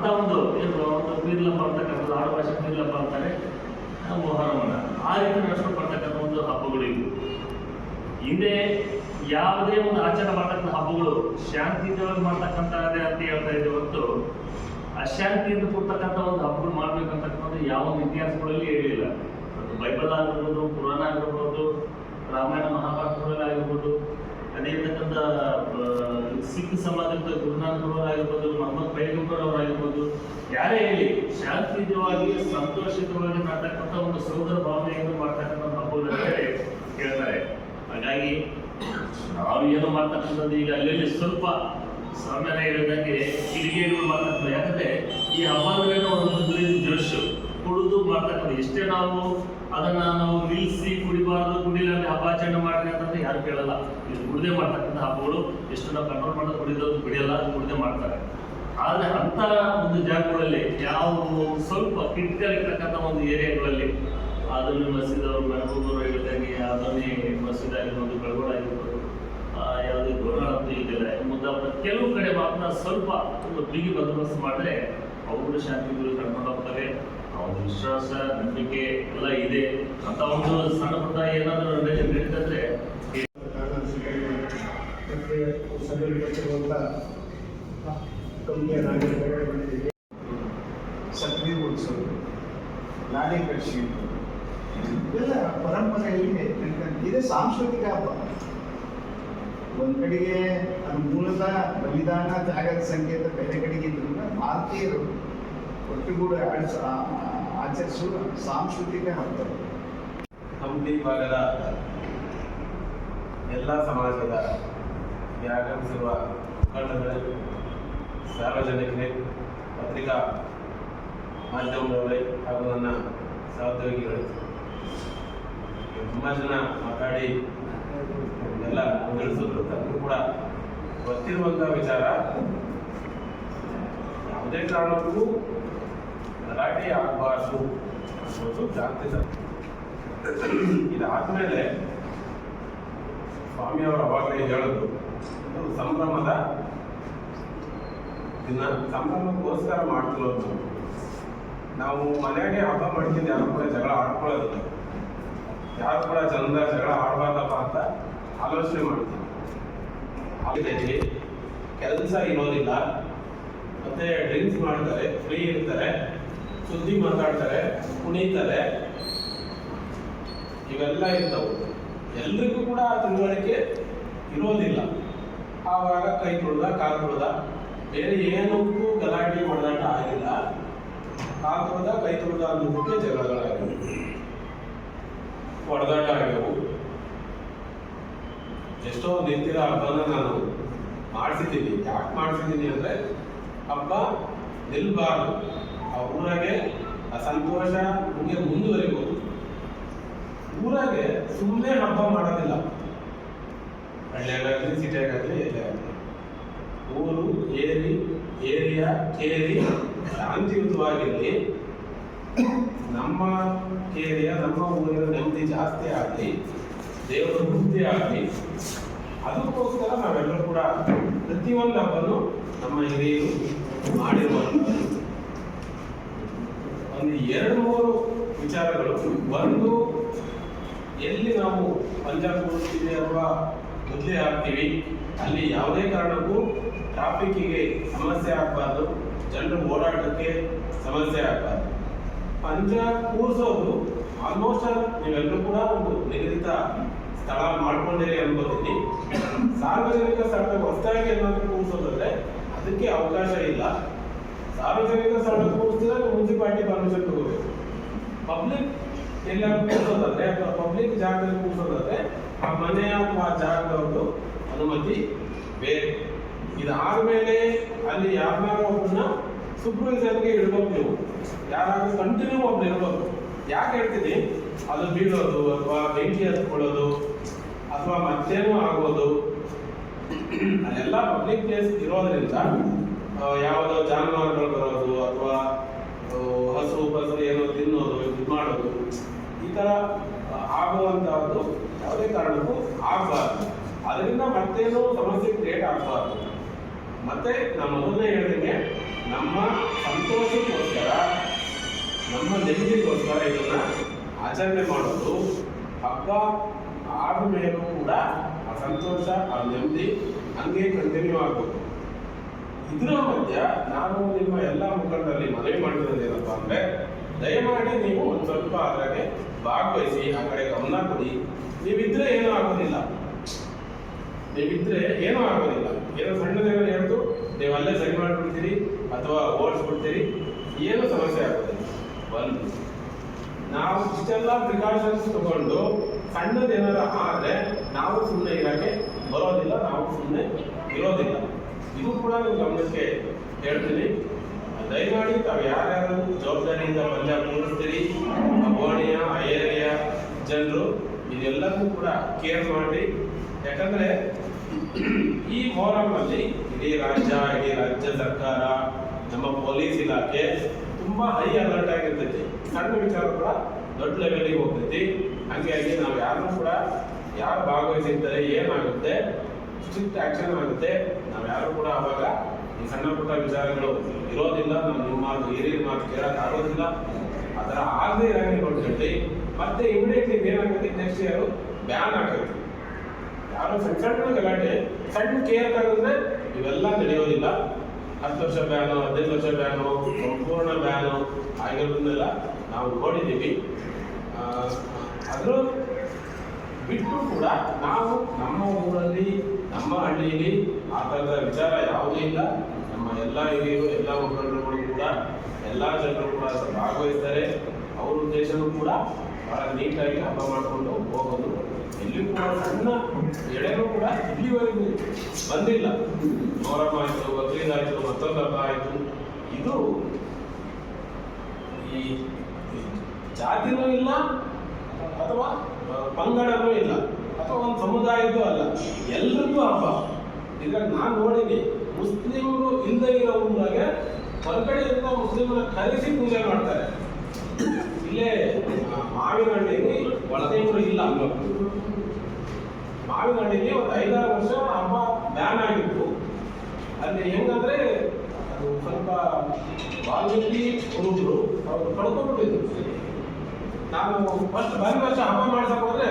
ಅಂತ ಒಂದು ಏನು ಒಂದು ಪೀರ್ಲಪ್ಪ ಅಂತಕ್ಕಂಥದ್ದು ಆಡು ಭಾಷೆ ಪೀರ್ಲಪ್ಪ ಅಂತಾರೆ. ಮೊಹರಮನ ಆ ರೀತಿ ನಡೆಸ್ಕೊಂಡು ಒಂದು ಹಬ್ಬಗಳು ಇವು. ಹಿಂದೆ ಯಾವುದೇ ಒಂದು ಆಚರಣೆ ಮಾಡ್ತಕ್ಕಂಥ ಹಬ್ಬಗಳು ಶಾಂತಿಯುತವಾಗಿ ಮಾಡ್ತಕ್ಕಂಥದ್ದೇ ಅಂತ ಹೇಳ್ತಾ ಇದ್ದೆ ಹೊರತು, ಅಶಾಂತಿಯಿಂದ ಕೊಡ್ತಕ್ಕಂಥ ಒಂದು ಹಬ್ಬಗಳು ಮಾಡ್ಬೇಕಂತಕ್ಕಂಥದ್ದು ಯಾವ ಒಂದು ಇತಿಹಾಸಗಳಲ್ಲಿ ಹೇಳಿಲ್ಲ. ಅದು ಬೈಬಲ್ ಆಗಿರ್ಬೋದು ಪುರಾಣ ಆಗಿರ್ಬೋದು, ರಾಮಾಯಣ ಮಹಾಭಾರತಗಳಲ್ಲಿ ಆಗಿರ್ಬೋದು, ಅದೇ ಇರ್ತಕ್ಕಂಥ ಸಿಖ್ ಸಮಾಜದ ಗುರುನಾಥರವರು ಆಗಿರ್ಬೋದು ಮೊಹಮ್ಮದ್ ಪೈಗಂಬರ್ ಅವರಾಗಿರ್ಬೋದು ಯಾರೇ ಹೇಳಿ ಶಾಂತಿಯುತವಾಗಿ ಸಂತೋಷಿತವಾಗಿ ಮಾಡ್ತಕ್ಕಂಥ ಒಂದು ಸೋದರ ಭಾವನೆಯನ್ನು ಮಾಡ್ತಕ್ಕಂಥ ಅಂತ ಹೇಳ್ತಾರೆ ಹಾಗಾಗಿ ನಾವು ಏನು ಮಾಡ್ತಕ್ಕಂಥದ್ದು ಈಗ ಅಲ್ಲಲ್ಲಿ ಸ್ವಲ್ಪ ಸಾಮಾನ್ಯ ಹೇಳಿದಂಗೆ ಕಿಡಿಗೇಡಿಗಳು ಮಾಡ್ತಕ್ಕಂಥ ಯಾಕಂದ್ರೆ ಈ ಹಬ್ಬಗಳೇನೋ ಒಂದು ಜೋಶು, ಕುಡಿದು ಮಾಡ್ತಕ್ಕಂಥ ಎಷ್ಟೇ ನಾವು ಅದನ್ನ ನಾವು ನಿಲ್ಲಿಸಿ ಕುಡಿಬಾರ್ದು, ಕುಡಿಲಾರ್ದೆ ಹಬ್ಬ ಆಚರಣೆ ಮಾಡ್ರಿ ಅಂತಂದ್ರೆ ಯಾರು ಕೇಳಲ್ಲ. ಇದು ಕುಡಿದೇ ಮಾಡ್ತಕ್ಕಂಥ ಹಬ್ಬಗಳು. ಎಷ್ಟು ನಾವು ಕಂಟ್ರೋಲ್ ಮಾಡೋದು ಕುಡಿಯೋದು ಕುಡಿಯಲ್ಲ ಕುಡಿದೇ ಮಾಡ್ತಾರೆ. ಆದ್ರೆ ಅಂತ ಒಂದು ಜಾಗಗಳಲ್ಲಿ ಯಾವ ಸ್ವಲ್ಪ ಕ್ರಿಟಿಕಲ್ ಇರ್ತಕ್ಕಂಥ ಒಂದು ಏರಿಯಾಗಳಲ್ಲಿ ಅದನ್ನು ಮಸೀದವರು ಅವರು ಹೇಳಿದಂಗೆ ಅದನ್ನೇ ಮಸೀದ್ ಆಗಿರ್ಬೋದು ಬೆಳಗೋಳ ಆಗಿರ್ಬೋದು ಯಾವುದೇ ಗೋಣ ಅಂತ ಇದೆಲ್ಲ ಮುಂದಾದ ಕೆಲವು ಕಡೆ ಮಾತ್ರ ಸ್ವಲ್ಪ ಒಂದು ಬಿಗಿ ಬಂದೋಬಸ್ತ್ ಮಾಡಿದ್ರೆ ಅವರು ಶಾಂತಿ ಗುರು ಕರ್ಕೊಂಡೋಗ್ತಾರೆ ಆ ಒಂದು ವಿಶ್ವಾಸ, ನಂಬಿಕೆ ಎಲ್ಲ ಇದೆ. ಅಂತ ಒಂದು ಸಣ್ಣ ಪುಟ್ಟ ಏನಾದರೂ ನಡೀತಂದ್ರೆ ಸಭೆಯಲ್ಲಿ ಸಭೆಯಲ್ಲಿರುವಂಥ ನಾಗರಿಕರಿಗೆ ಸಕ್ರಿಯ ಉತ್ಸವ ನಾಡಿ ಕಟ್ಸಿ ಎಲ್ಲ ಪರಂಪರೆಯಲ್ಲಿ ಇದೆ. ಸಾಂಸ್ಕೃತಿಕ ಹಬ್ಬ. ಒಂದ್ ಕಡೆಗೆ ಅದು ಮೂಲದ ಬಲಿದಾನ ತ್ಯಾಗದ ಸಂಕೇತ ಬೇರೆ ಕಡೆಗೆ ಇದ್ರು ಭಾರತೀಯರು ಒಟ್ಟುಗೂಡಿ ಆಡಿಸ ಆಚರಿಸುವ ಸಾಂಸ್ಕೃತಿಕ ಹಬ್ಬ. ಹಂಪಿ ಭಾಗದ ಎಲ್ಲ ಸಮಾಜದ ಆಗಮಿಸಿರುವ ಮುಖಂಡಗಳೇ ಸಾರ್ವಜನಿಕರೇ, ಪತ್ರಿಕಾ ಮಾಧ್ಯಮದವರೇ ಹಾಗೂ ನನ್ನ ಸಹೋದ್ಯೋಗಿಗಳೇ ತುಂಬ ಜನ ಮಾತಾಡಿ ಎಲ್ಲ ತಿಳಿಸಿದ್ರು ತನಗೂ ಕೂಡ ಗೊತ್ತಿರುವಂಥ ವಿಚಾರ, ಯಾವುದೇ ಕಾರಣಕ್ಕೂ ಗಲಾಟೆ ಆಗಬಾರ್ದು ಅನ್ನೋದು ಜಾಗೃತಿ ಇದಾದ್ಮೇಲೆ ಸ್ವಾಮಿಯವರು ಅವಾಗಲೇ ಹೇಳೋದು ಸಂಭ್ರಮದ ದಿನ ಸಂಭ್ರಮಕ್ಕೋಸ್ಕರ ಮಾಡ್ತಿರೋದು ನಾವು. ಮನೆಯಾಗೆ ಹಬ್ಬ ಮಾಡ್ಕೊಂಡು ಯಾರು ಕೂಡ ಜಗಳ ಆಡ್ಕೊಳ್ಳೋದು ಯಾರು ಕೂಡ ಜನರ ಜಗಳ ಆಡಬಾರ್ದಪ್ಪ ಅಂತ ಆಲೋಚನೆ ಮಾಡ್ತೀವಿ. ಕೆಲಸ ಇರೋದಿಲ್ಲ. ಮತ್ತೆ ಡ್ರಿಂಕ್ಸ್ ಮಾಡ್ತಾರೆ ಫ್ರೀ ಇರ್ತಾರೆ, ಸುದ್ದಿ ಮಾತಾಡ್ತಾರೆ, ಕುಣಿತಾರೆ. ಇವೆಲ್ಲ ಇರ್ತವು. ಎಲ್ರಿಗೂ ಕೂಡ ಆ ತಿಳುವಳಿಕೆ ಇರೋದಿಲ್ಲ. ಆವಾಗ ಕೈ ತೊಳ್ದ, ಕಾಲು ತೊಳ್ದ. ಬೇರೆ ಏನಕ್ಕೂ ಗಲಾಟೆ ಹೊಡೆದಾಟ ಆಗಿಲ್ಲ. ಕಾಕುರದ ಕೈ ಅನ್ನೋದಕ್ಕೆ ಜಗಳಗಳಾಗಿವೆ ಹೊಡೆದಾಟ ಆಗ್ಯವು ಎಷ್ಟೋ ನಿಂತಿರ ಹಬ್ಬನ ನಾನು ಮಾಡಿಸಿದ್ದೀನಿ. ಯಾಕೆ ಮಾಡಿಸಿದ್ದೀನಿ ಅಂದ್ರೆ, ಹಬ್ಬ ನಿಲ್ಬಾರ್ದು. ಆ ಊರಾಗೆ ಆ ಸಂತೋಷ ಹಂಗೆ ಮುಂದುವರಿಬೋದು. ಊರಾಗೆ ಸುಮ್ಮನೆ ಹಬ್ಬ ಮಾಡೋದಿಲ್ಲ. ಹಳ್ಳಿಯಾಗಲಿ ಸಿಟಿಯಾಗಲಿ ಎಲ್ಲೇ ಆಗಲಿ. ಊರು, ಏರಿ, ಏರಿಯಾ, ಕೇರಿ, ಶಾಂತಿಯುತವಾಗಿರಲಿ. ನಮ್ಮ ಏರಿಯಾ ನಮ್ಮ ಊರಿನ ನೆಮ್ಮದಿ ಜಾಸ್ತಿ ಆಗಲಿ, ದೇವರ ವೃದ್ಧಿ ಆಗಲಿ. ಅದಕ್ಕೋಸ್ಕರ ನಾವೆಲ್ಲರೂ ಕೂಡ ಪ್ರತಿಯೊಂದು ಹಬ್ಬನು ನಮ್ಮ ಹಿರಿಯರು ಮಾಡಿರುವಂಥದ್ದು. ಒಂದು ಎರಡು, ಮೂರು ವಿಚಾರಗಳು. ಒಂದು, ಎಲ್ಲಿ ನಾವು ಪಂಜಾಬ್ ಹೋಗ್ತೀವಿ ಅಥವಾ ಮೊದಲೇ ಹಾಕ್ತೀವಿ ಅಲ್ಲಿ ಯಾವುದೇ ಕಾರಣಕ್ಕೂ ಟ್ರಾಫಿಕ್ಕಿಗೆ ಸಮಸ್ಯೆ ಆಗಬಾರ್ದು. ಜನರು ಓಡಾಟಕ್ಕೆ ಸಮಸ್ಯೆ ಆಗಬಾರ್ದು. ಪಂಜ ಕೂರಿಸೋದು ಆಲ್ಮೋಸ್ಟ್ ಆಲ್ ನೀವೆಲ್ಲರೂ ಕೂಡ ಒಂದು ನಿಗದಿತ ಸ್ಥಳ ಮಾಡ್ಕೊಂಡಿರಿ ಅನ್ಕೋತೀನಿ ಸಾರ್ವಜನಿಕ ಸ್ಥಳ ಹೊಸದಾಗಿ ಏನಾದರೂ ಕೂರಿಸೋದಂದ್ರೆ ಅದಕ್ಕೆ ಅವಕಾಶ ಇಲ್ಲ. ಸಾರ್ವಜನಿಕ ಸ್ಥಳ ಕೂರಿಸಿದ್ರೆ ಮುನ್ಸಿಪಾಲಿಟಿ ಪರ್ಮಿಷನ್ ತಗೋಬೇಕು. ಪಬ್ಲಿಕ್ ಎಲ್ಲಾದ್ರೂ ಕೂರಿಸೋದಾದ್ರೆ ಅಥವಾ ಪಬ್ಲಿಕ್ ಜಾಗದಲ್ಲಿ ಕೂರಿಸೋದಾದ್ರೆ ಆ ಮನೆ ಅಥವಾ ಆ ಅನುಮತಿ ಬೇಕು ಇದಾದ್ಮೇಲೆ ಅಲ್ಲಿ ಯಾರನ್ನಾರು ಒಬ್ಬನ್ನ ಸೂಪರ್ವೈಸರ್ಗೆ ಇಡ್ಬೇಕು ನೀವು. ಯಾರಾದ್ರೂ ಕಂಟಿನ್ಯೂ ಒಬ್ರು ಇರ್ಬೇಕು. ಯಾಕೆ ಹೇಳ್ತೀನಿ? ಅದು ಬೀಳೋದು ಅಥವಾ ಬೆಂಕಿ ಹತ್ಕೊಳ್ಳೋದು ಅಥವಾ ಮತ್ತೇನೋ ಆಗೋದು. ಅಲ್ಲೆಲ್ಲ ಪಬ್ಲಿಕ್ ಪ್ಲೇಸ್ ಇರೋದ್ರಿಂದ ಯಾವುದೋ ಜಾನುವಾರುಗಳು ಬರೋದು ಅಥವಾ ಹಸು ಬಸು ಏನೋ ತಿನ್ನೋದು, ಇದು ಮಾಡೋದು. ಈ ಥರ ಆಗುವಂತಹದ್ದು ಯಾವುದೇ ಕಾರಣಕ್ಕೂ ಆಗಬಾರ್ದು. ಅದರಿಂದ ಮತ್ತೇನು ಸಮಸ್ಯೆ ಕ್ರಿಯೇಟ್ ಆಗಬಾರ್ದು. ಮತ್ತೆ ನಮ್ಮ ಮೊದಲೇ ಹೇಳಿದಂಗೆ ನಮ್ಮ ಸಂತೋಷಕ್ಕೋಸ್ಕರ, ನಮ್ಮ ನೆಮ್ಮದಿಗೋಸ್ಕರ ಇದನ್ನ ಆಚರಣೆ ಮಾಡೋದು. ಹಬ್ಬ ಆದ ಮೇಲೂ ಕೂಡ ಆ ಸಂತೋಷ, ಆ ನೆಮ್ಮದಿ ಹಂಗೆ ಕಂಟಿನ್ಯೂ ಆಗ್ಬೇಕು ಇದರ ಮಧ್ಯ ನಾನು ನಿಮ್ಮ ಎಲ್ಲ ಮುಖಂಡರಲ್ಲಿ ಮನವಿ ಮಾಡಿರೋದು ಏನಪ್ಪ ಅಂದ್ರೆ, ದಯಮಾಡಿ ನೀವು ಒಂದು ಸ್ವಲ್ಪ ಅದರಾಗೆ ಭಾಗವಹಿಸಿ, ಆ ಕಡೆ ಗಮನ ಕೊಡಿ. ನೀವಿದ್ರೆ ಏನೂ ಆಗೋದಿಲ್ಲ. ನೀವಿದ್ರೆ ಏನೂ ಆಗೋದಿಲ್ಲ. ಏನೋ ಸಣ್ಣದೇನೋ ಹೇಳ್ತು ನೀವು ಅಲ್ಲೇ ಸರಿ ಮಾಡ್ಬಿಡ್ತೀರಿ ಅಥವಾ ಓಡಿಸ್ಬಿಡ್ತೀರಿ ಏನು ಸಮಸ್ಯೆ ಆಗೋದಿಲ್ಲ. ಒಂದು, ನಾವು ಇಷ್ಟೆಲ್ಲ ಪ್ರಿಕಾಷನ್ಸ್ ತಗೊಂಡು ಸಣ್ಣದೇನಾರ ಆದ್ರೆ ನಾವು ಸುಮ್ಮನೆ ಇರಕ್ಕೆ ಬರೋದಿಲ್ಲ, ನಾವು ಸುಮ್ಮನೆ ಇರೋದಿಲ್ಲ. ಇದು ಕೂಡ ನೀವು ಗಮನಕ್ಕೆ ಹೇಳ್ತೀನಿ. ದಯಮಾಡಿ ತಾವು ಯಾರ್ಯಾರು ಜವಾಬ್ದಾರಿಯಿಂದ ಪಂದ್ಯ ಮೂಡಿಸ್ತೀರಿ ಓಣಿಯ ಏರಿಯ ಜನರು ಇದೆಲ್ಲಕ್ಕೂ ಕೂಡ ಕೇರ್ ಮಾಡಿ. ಯಾಕಂದ್ರೆ ಈ ಫೋರಂ ಅಲ್ಲಿ ಇಡೀ ರಾಜ್ಯ ಇಡೀ ರಾಜ್ಯ ಸರ್ಕಾರ, ನಮ್ಮ ಪೊಲೀಸ್ ಇಲಾಖೆ ತುಂಬಾ ಹೈ ಅಲರ್ಟ್ ಆಗಿರ್ತೈತಿ. ಸಣ್ಣ ವಿಚಾರ ಕೂಡ ದೊಡ್ಡ ಲೆವೆಲ್ಗೆ ಹೋಗ್ತೈತಿ. ಹಂಗಾಗಿ ನಾವು ಯಾರು ಕೂಡ ಯಾರು ಭಾಗವಹಿಸಿರ್ತಾರೆ, ಏನಾಗುತ್ತೆ ಸ್ಟ್ರಿಕ್ಟ್ ಆಕ್ಷನ್ ಆಗುತ್ತೆ, ನಾವು ಯಾರು ಕೂಡ ಅವಾಗ ಈ ಸಣ್ಣ ಪುಟ್ಟ ವಿಚಾರಗಳು ಇರೋದಿಲ್ಲ. ನಾವು ನಿಮ್ಮ ಮಾತು ಹಿರಿಯರ ಮಾತು ಕೇಳಕ್ ಆಗೋದಿಲ್ಲ. ಆ ಥರ ಆಗದೆ ಇರಂಗೆ ಹೇಳಿ ಮತ್ತೆ ಇಮಿಡಿಯೇಟ್ಲಿ ಏನಾಗುತ್ತೆ ನೆಕ್ಸ್ಟ್ ಇಯರ್ ಬ್ಯಾನ್ ಆಗುತ್ತೆ. ಯಾರು ಸಣ್ಣ ಸಣ್ಣ ಗಲಾಟೆ. ಸಣ್ಣ ಕೇರ್ ತಗೊಂಡ್ರೆ ಇವೆಲ್ಲ ನಡೆಯೋದಿಲ್ಲ. ಹತ್ತು ವರ್ಷ ಬ್ಯಾನು, ಹದಿನೈದು ವರ್ಷ ಬ್ಯಾನು, ಸಂಪೂರ್ಣ ಬ್ಯಾನು ಆಗಿರೋದನ್ನೆಲ್ಲ ನಾವು ನೋಡಿದ್ದೀವಿ. ಅದರ ಬಿಟ್ಟು ಕೂಡ ನಾವು ನಮ್ಮ ಊರಲ್ಲಿ, ನಮ್ಮ ಹಳ್ಳಿಯಲ್ಲಿ ಆ ಥರದ ವಿಚಾರ ಯಾವುದೂ ಇಲ್ಲ. ನಮ್ಮ ಎಲ್ಲ ಹಿರಿಯರು, ಎಲ್ಲ ಮುಖಂಡರುಗಳು ಕೂಡ, ಎಲ್ಲ ಜನರು ಕೂಡ ಭಾಗವಹಿಸ್ತಾರೆ. ಅವ್ರ ಉದ್ದೇಶನೂ ಕೂಡ ಬಹಳ ನೀಟಾಗಿ ಹಬ್ಬ ಮಾಡಿಕೊಂಡು ಹೋಗೋದು. ಎಲ್ಲಿ ಕೂಡ ಸಣ್ಣ ಕೂಡ ಇಲ್ಲಿವರೆಗೂ ಬಂದಿಲ್ಲ ಮೊಹರಂ ಆಯಿತು ಬಕ್ರೀದ್ ಆಯಿತು ಮತ್ತೊಂದು ಹಬ್ಬ ಆಯಿತು ಇದು ಈ ಜಾತಿನೂ ಇಲ್ಲ ಅಥವಾ ಪಂಗಡನೂ ಇಲ್ಲ ಅಥವಾ ಒಂದು ಸಮುದಾಯದ್ದು ಅಲ್ಲ. ಎಲ್ರಿಗೂ ಹಬ್ಬ ಈಗ ನಾನು ನೋಡಿದೆ ಮುಸ್ಲಿಮರು ಇಲ್ಲದೆ ಇರೋ ಹೊರಗಡೆ ಹೊರಗಡೆಯಿಂದ ಮುಸ್ಲಿಮರ ಕರೆಸಿ ಪೂಜೆ ಮಾಡ್ತಾರೆ ಇಲ್ಲೇ ಮಾವಿನ ಒಳದೇವರು ಇಲ್ಲ. ಮಾವಿನ ಹಣ್ಣಿಗೆ ಒಂದು ಐದಾರು ವರ್ಷ ಹಬ್ಬ ಬ್ಯಾನ್ ಆಗಿತ್ತು. ಅಲ್ಲಿ ಹೆಂಗಂದ್ರೆ ಅದು ಸ್ವಲ್ಪ ವಾಲ್ಮೀಕಿ ಹುಡುಗರು ಅವರು ಕಳ್ಕೊಂಡ್ಬಿಟ್ಟಿದ್ರು. ನಾನು ಫಸ್ಟ್ ಬಾರಿ ವರ್ಷ ಹಬ್ಬ ಮಾಡ್ಸಕ್ ಹೋದ್ರೆ